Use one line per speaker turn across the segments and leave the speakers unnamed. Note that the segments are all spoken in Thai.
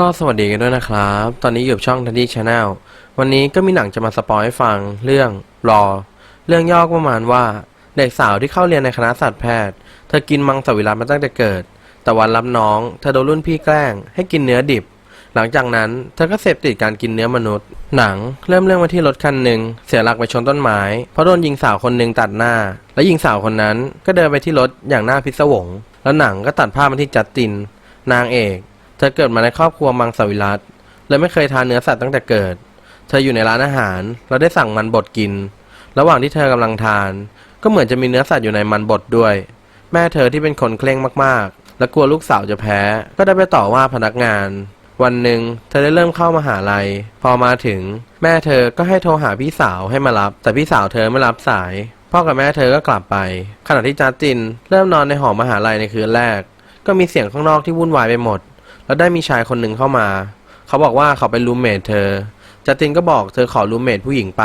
ก็สวัสดีกันด้วยนะครับ ตอนนี้อยู่กับช่องทันดี้ชาแนลวันนี้ก็มีหนังจะมาสปอยให้ฟังเรื่องรอ เรื่องย่อประมาณว่า เด็กสาวที่เข้าเรียนในคณะสัตวแพทย์ เธอกินมังสวิรัตมาตั้งแต่เกิด แต่วันรับน้อง เธอโดนรุ่นพี่แกล้ง ให้กินเนื้อดิบ หลังจากนั้นเธอก็เสพติดการกินเนื้อมนุษย์ หนังเริ่มเรื่องมาที่รถคันหนึ่งเสียหลักไปชนต้นไม้เพราะโดนหญิงสาวคนหนึ่งตัดหน้า และหญิงสาวคนนั้นก็เดินไปที่รถอย่างหน้าพิศวง แล้วหนังก็ตัดภาพมาที่จัสติน นางเอก ธอเกิดมาในครอบครัวมังสวิรัตเลยไม่เคยทานเนื้อสัตว์ตั้งแต่เกิด เธออยู่ในร้านอาหารแล้วได้สั่งมันบดกิน ระหว่างที่เธอกำลังทาน ก็เหมือนจะมีเนื้อสัตว์อยู่ในมันบดด้วย แม่เธอที่เป็นคนเคร่งมากๆ และกลัวลูกสาวจะแพ้ ก็ได้ไปต่อว่าพนักงาน วันหนึ่งเธอได้เริ่มเข้ามาหาลัย พอมาถึง แม่เธอก็ให้โทรหาพี่สาวให้มารับ แต่พี่สาวเธอไม่รับสาย พ่อกับแม่เธอก็กลับไป ขณะที่จัสติน เริ่มนอนในหอมหาลัยในคืนแรก ก็มีเสียงข้างนอกที่วุ่นวายไปหมด แล้วได้มีชายคนหนึ่งเข้ามา เขาบอกว่าเขาเป็นรูมเมทเธอจัสตินก็บอกเธอขอรูมเมทผู้หญิงไป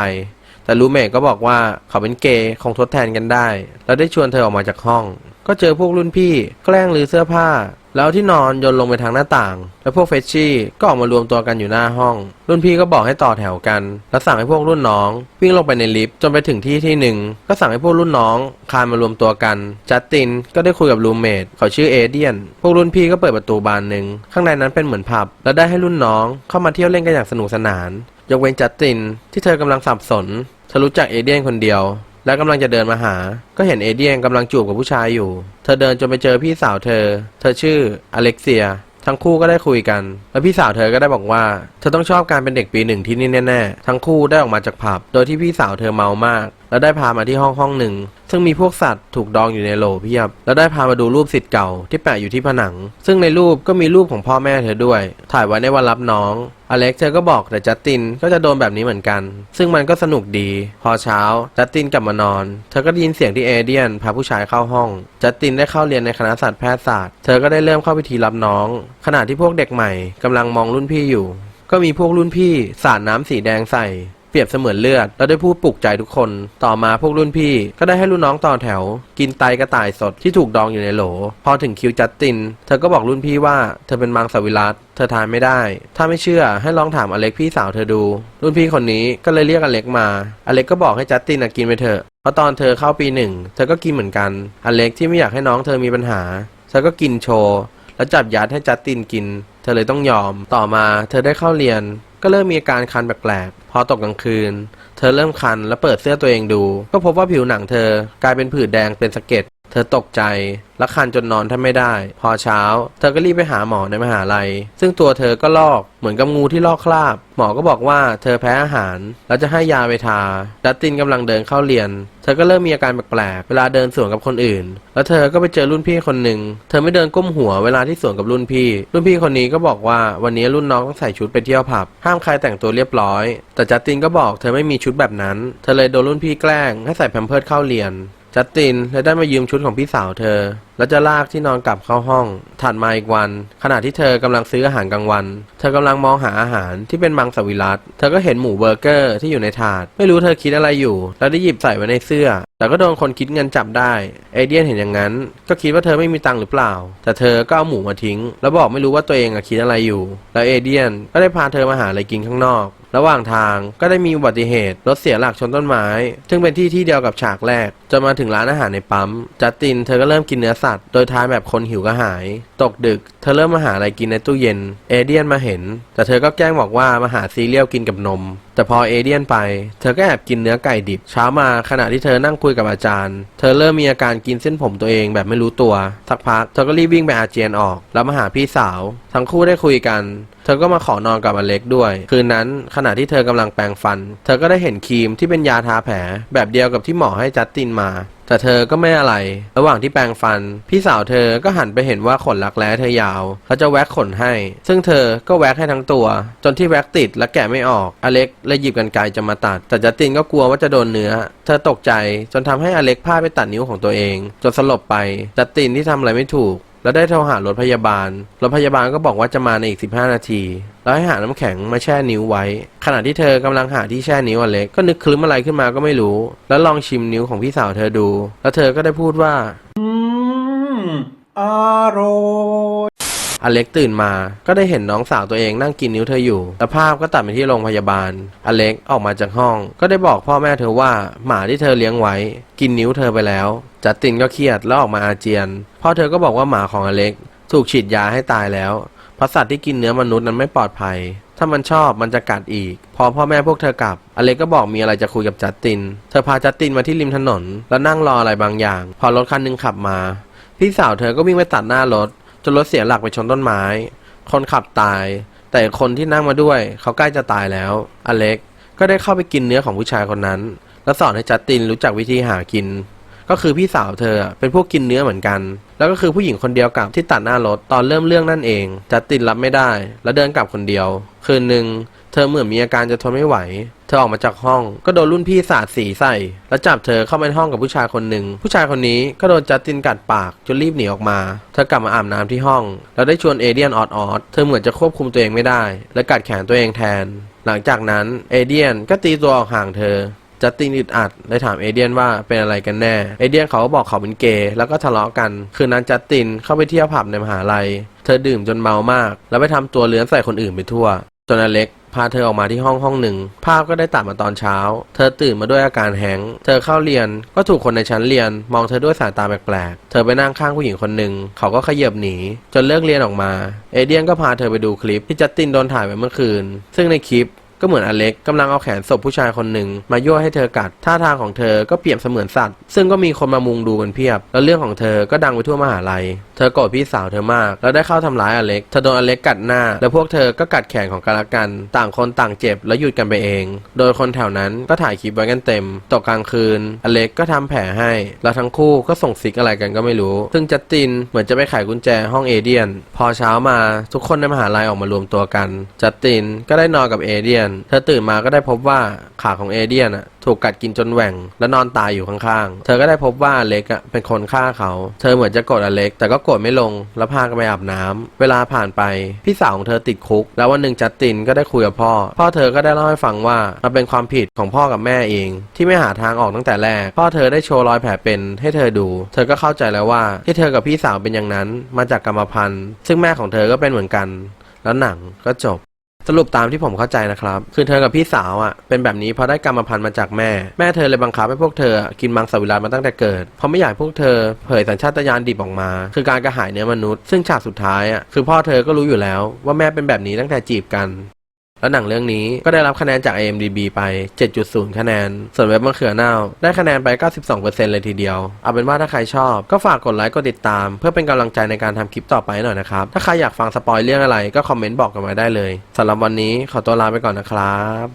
แต่รูเมทก็บอกว่าเขาเป็นเกย์คงทดแทนกันได้ แล้วได้ชวนเธอออกมาจากห้อง ก็เจอพวกรุ่นพี่แกล้งรื้อเสื้อผ้า แล้วที่นอนโยนลงไปทางหน้าต่าง แล้วพวกเฟชชี่ก็ออกมารวมตัวกันอยู่หน้าห้อง รุ่นพี่ก็บอกให้ต่อแถวกัน แล้วสั่งให้พวกรุ่นน้อง วิ่งลงไปในลิฟต์จนไปถึงที่ที่หนึ่งก็สั่งให้พวกรุ่นน้องคานมารวมตัวกันจัสตินก็ได้คุยกับรูเมทเขาชื่อเอเดียน พวกรุ่นพี่ก็เปิดประตูบานหนึ่งข้างในนั้นเป็นเหมือนผับ แล้วได้ให้รุ่นน้องเข้ามาเที่ยวเล่นกันอย่างสนุกสนาน ยกเว้นจัสติน ที่เธอกำลังสับสนเธอรู้จักเอเดียนคนเดียว และกำลังจะเดินมาหา ก็เห็นเอเดียนกำลังจูบกับผู้ชายอยู่ เธอเดินจนไปเจอพี่สาวเธอ เธอชื่ออเล็กเซีย ทั้งคู่ก็ได้คุยกัน แล้วพี่สาวเธอก็ได้บอกว่า เธอต้องชอบการเป็นเด็กปีหนึ่งที่นี่แน่ๆ ทั้งคู่ได้ออกมาจากผับ โดยที่พี่สาวเธอเมามาก แล้วได้พามาที่ห้องห้องหนึ่ง ซึ่งมีพวกสัตว์ถูกดองอยู่ในโหลเพียบ แล้วได้พามาดูรูปสิทธิ์เก่าที่แปะอยู่ที่ผนัง ซึ่งในรูปก็มีรูปของพ่อแม่เธอด้วย ถ่ายไว้ในวันรับน้อง อเล็กเธอก็บอกแต่จัสตินก็จะโดนแบบนี้เหมือนกัน ซึ่งมันก็สนุกดี พอเช้าจัสตินกลับมานอน เธอก็ได้ยินเสียงที่เอเดียนพาผู้ชายเข้าห้อง จัสตินได้เข้าเรียนในคณะสัตวแพทยศาสตร์ เธอก็ได้เริ่มเข้าพิธีรับน้อง ขณะที่พวกเด็กใหม่กำลังมองรุ่นพี่อยู่ ก็มีพวกรุ่นพี่สาดน้ำสีแดงใส่ เปรียบเสมือนเลือดแล้วได้พูดปลุกใจทุกคน ต่อมาพวกรุ่นพี่ก็ได้ให้รุ่นน้องต่อแถว กินไตกระต่ายสดที่ถูกดองอยู่ในโหล พอถึงคิวจัสติน เธอก็บอกรุ่นพี่ว่าเธอเป็นมังสวิรัตเธอทานไม่ได้ ถ้าไม่เชื่อให้ลองถามอเล็กพี่สาวเธอดู รุ่นพี่คนนี้ก็เลยเรียกอเล็กมา อเล็กก็บอกให้จัสตินกินไปเถอะเพราะตอนเธอเข้าปีหนึ่งเธอก็กินเหมือนกัน อเล็กที่ไม่อยากให้น้องเธอมีปัญหา เธอก็กินโชว์แล้วจับยัดให้จัสตินกิน เธอเลยต้องยอม ต่อมาเธอได้เข้าเรียน ก็เริ่มมีอาการคันแปลกๆ พอตกกลางคืน เธอเริ่มคันและเปิดเสื้อตัวเองดู ก็พบว่าผิวหนังเธอกลายเป็นผื่นแดงเป็นสะเก็ด เธอตกใจและคันจนนอนแทบไม่ได้ พอเช้า เธอก็รีบไปหาหมอในมหาลัย ซึ่งตัวเธอก็ลอกเหมือนกับงูที่ลอกคราบ หมอก็บอกว่าเธอแพ้อาหาร แล้วจะให้ยาไปทาดัตตินกำลังเดินเข้าเรียน เธอก็เริ่มมีอาการแปลกๆเวลาเดินสวนกับคนอื่น แล้วเธอก็ไปเจอรุ่นพี่คนหนึ่งเธอไม่เดินก้มหัวเวลาที่สวนกับรุ่นพี่ รุ่นพี่คนนี้ก็บอกว่าวันนี้รุ่นน้องต้องใส่ชุดไปเที่ยวผับห้ามใครแต่งตัวเรียบร้อย แต่จัสตินก็บอกเธอไม่มีชุดแบบนั้น เธอเลยโดนรุ่นพี่แกล้งให้ใส่แพมเพิร์สเข้าเรียนจัสตินเธอได้มายืมชุดของพี่สาวเธอ แล้วจะลากที่นอนกลับเข้าห้อง ถัดมาอีกวัน ขณะที่เธอกำลังซื้ออาหารกลางวัน เธอกำลังมองหาอาหารที่เป็นมังสวิรัตเธอก็เห็นหมูเบอร์เกอร์ที่อยู่ในถาด ไม่รู้เธอคิดอะไรอยู่ แล้วได้หยิบใส่ไว้ในเสื้อ แต่ก็โดนคนคิดเงินจับได้ เอเดียนเห็นอย่างนั้น ก็คิดว่าเธอไม่มีตังค์หรือเปล่า แต่เธอก็เอาหมูมาทิ้ง แล้วบอกไม่รู้ว่าตัวเองอคิดอะไรอยู่ แล้วเอเดียนก็ได้พาเธอมาหาอะไรกินข้างนอก ระหว่างทางก็ได้มีอุบัติเหตุรถเสียหลักชนต้นไม้ ซึ่งเป็นที่ที่เดียวกับฉากแรกจนมาถึงร้านอาหารในปั๊มจัสตินเธอก็เริ่มกินเนื้อสัตว์ โดยทานแบบคนหิวกระหาย ตกดึก เธอเริ่มมาหาอะไรกินในตู้เย็น เอเดียนมาเห็น แต่เธอก็แกล้งบอกว่ามาหาซีเรียลกินกับนม แต่พอเอเดียนไป เธอก็แอบกินเนื้อไก่ดิบ เช้ามาขณะที่เธอนั่งคุยกับอาจารย์ เธอเริ่มมีอาการกินเส้นผมตัวเองแบบไม่รู้ตัวสักพักเธอก็รีบวิ่งไปอาเจียนออก แล้วมาหาพี่สาว ทั้งคู่ได้คุยกัน เธอก็มาขอนอนกับอเล็กด้วย คืนนั้นขณะที่เธอกำลังแปรงฟัน เธอก็ได้เห็นครีมที่เป็นยาทาแผล แบบเดียวกับที่หมอให้จัสตินมา แต่เธอก็ไม่อะไร ระหว่างที่แปรงฟัน พี่สาวเธอก็หันไปเห็นว่าขนรักแร้เธอยาวเขาจะแว็กขนให้ ซึ่งเธอก็แว็กให้ทั้งตัว จนที่แว็กติดและแกะไม่ออก อเล็กเลยหยิบกันไกจะมาตัด แต่จัสตินก็กลัวว่าจะโดนเนื้อ เธอตกใจจนทำให้อเล็กพลาดไปตัดนิ้วของตัวเอง จนสลบไปจัสตินที่ทำอะไรไม่ถูก แล้วได้โทรหารถพยาบาล รถพยาบาลก็บอกว่าจะมาในอีก 15 นาที แล้วให้หาน้ำแข็งมาแช่นิ้วไว้ ขณะที่เธอกำลังหาที่แช่นิ้วอเล็กก็นึกคลึ้มอะไรขึ้นมาก็ไม่รู้ แล้วลองชิมนิ้วของพี่สาวเธอดู แล้วเธอก็ได้พูดว่า
อืม อร่อย
อเล็กตื่นมา ก็ได้เห็นน้องสาวตัวเองนั่งกินนิ้วเธออยู่แล้วภาพก็ตัดไปที่โรงพยาบาล อเล็กออกมาจากห้อง ก็ได้บอกพ่อแม่เธอว่าหมาที่เธอเลี้ยงไว้ กินนิ้วเธอไปแล้ว จัสตินก็เครียดแล้วออกมาอาเจียน พ่อเธอก็บอกว่าหมาของอเล็ก ถูกฉีดยาให้ตายแล้วเพราะสัตว์ที่กินเนื้อมนุษย์นั้นไม่ปลอดภัย ถ้ามันชอบมันจะกัดอีก พอพ่อแม่พวกเธอกลับ อเล็กก็บอกมีอะไรจะคุยกับจัสติน เธอพาจัสตินมาที่ริมถนน แล้วนั่งรออะไรบางอย่าง พอรถคันหนึงขับมา พี่สาวเธอก็วิ่งไปตัดหน้ารถ จนรถเสียหลักไปชนต้นไม้ คนขับตาย แต่คนที่นั่งมาด้วย เขาใกล้จะตายแล้ว อเล็กก็ได้เข้าไปกินเนื้อของผู้ชายคนนั้น แล้วสอนให้จัสตินรู้จักวิธีหากิน ก็คือพี่สาวเธอเป็นพวกกินเนื้อเหมือนกัน แล้วก็คือผู้หญิงคนเดียวกับที่ตัดหน้ารถตอนเริ่มเรื่องนั่นเอง จัสตินรับไม่ได้ แล้วเดินกลับคนเดียว คืนหนึ่ง ธอเหมือนมีอาการจะทนไม่ไหว เธอออกมาจากห้อง ก็โดนรุ่นพี่สาดสีใส่ แล้วจับเธอเข้าไปในห้องกับผู้ชายคนหนึ่ง ผู้ชายคนนี้ก็โดนจัสตินกัดปากจนรีบหนีออกมา เธอกลับมาอาบน้ำที่ห้อง แล้วได้ชวนเอเดียนออดออดเธอเหมือนจะควบคุมตัวเองไม่ได้ และกัดแขนตัวเองแทน หลังจากนั้นเอเดียนก็ตีตัวออกห่างเธอจัสตินอึดอัดเลยถามเอเดียนว่าเป็นอะไรกันแน่ เอเดียนเขาก็บอกเขาเป็นเกย์แล้วก็ทะเลาะกัน คืนนั้นจัสตินเข้าไปเที่ยวผับในมหาลัย เธอดื่มจนเมามาก แล้วไปทำตัวเลื้อนใส่คนอื่นไปทั่ว จนอเล็กพาเธอออกมาที่ห้องห้องหนึ่ง ภาพก็ได้ตัดมาตอนเช้า เธอตื่นมาด้วยอาการแฮงเธอเข้าเรียนก็ถูกคนในชั้นเรียน มองเธอด้วยสายตาแปลกๆ เธอไปนั่งข้างผู้หญิงคนหนึ่ง เขาก็ขยับหนี จนเลิกเรียนออกมา เอเดียนก็พาเธอไปดูคลิปที่จัสตินโดนถ่ายไว้เมื่อคืน ซึ่งในคลิปก็เหมือนอเล็กกำลังเอาแขนศพผู้ชายคนหนึ่ง มายั่วให้เธอกัด ท่าทางของเธอก็เปรียบเสมือนสัตว์ ซึ่งก็มีคนมามุงดูกันเพียบ แล้วเรื่องของเธอก็ดังไปทั่วมหาลัย เธอโกรธพี่สาวเธอมากแล้วได้เข้าทำร้ายอเล็กเธอโดนอเล็กกัดหน้า แล้วพวกเธอก็กัดแขนของกันและกัน ต่างคนต่างเจ็บแล้วหยุดกันไปเอง โดยคนแถวนั้นก็ถ่ายคลิปไว้กันเต็มตกกลางคืน อเล็กก็ทำแผลให้ แล้วทั้งคู่ก็ส่งซิกอะไรกันก็ไม่รู้ ซึ่งจัสตินเหมือนจะไปไขกุญแจห้องเอเดียน พอเช้ามาทุกคนในมหาลัยออกมารวมตัวกัน จัสตินก็ได้นอนกับเอเดียน เธอตื่นมาก็ได้พบว่าขาของเอเดียนอะ ถูกกัดกินจนแหว่ง และนอนตายอยู่ข้างๆ เธอก็ได้พบว่าอเล็กอะเป็นคนฆ่าเขา เธอเหมือนจะโกรธอเล็ก แต่ก็โกรธไม่ลง แล้วพากันไปอาบน้ำเวลาผ่านไป พี่สาวของเธอติดคุก แล้ววันหนึ่งจัสตินก็ได้คุยกับพ่อ พ่อเธอก็ได้เล่าให้ฟังว่ามันเป็นความผิดของพ่อกับแม่เอง ที่ไม่หาทางออกตั้งแต่แรก พ่อเธอได้โชว์รอยแผลเป็นให้เธอดู เธอก็เข้าใจแล้วว่าที่เธอกับพี่สาวเป็นอย่างนั้น มาจากกรรมพันธุ์ ซึ่งแม่ของเธอก็เป็นเหมือนกัน แล้วหนังก็จบ สรุปตามที่ผมเข้าใจนะครับ คือเธอกับพี่สาวอะเป็นแบบนี้เพราะได้กรรมพันธุ์มาจากแม่ แม่เธอเลยบังคับให้พวกเธอกินมังสวิรัตมาตั้งแต่เกิด เพราะไม่อยากพวกเธอเผยสัญชาตญาณดิบออกมา คือการกระหายเนื้อมนุษย์ ซึ่งฉากสุดท้ายอะคือพ่อเธอก็รู้อยู่แล้วว่าแม่เป็นแบบนี้ตั้งแต่จีบกัน แล้วหนังเรื่องนี้ก็ได้รับคะแนนจาก IMDB ไป 7.0 คะแนน ส่วนเว็บมะเขือเน่า ได้คะแนนไป 92%เลยทีเดียว เอาเป็นว่าถ้าใครชอบก็ฝากกดไลค์กดติดตาม เพื่อเป็นกำลังใจในการทำคลิปต่อไปหน่อยนะครับ ถ้าใครอยากฟังสปอยเรื่องอะไรก็คอมเมนต์บอกกันมาได้เลยสำหรับวันนี้ขอตัวลาไปก่อนนะครับ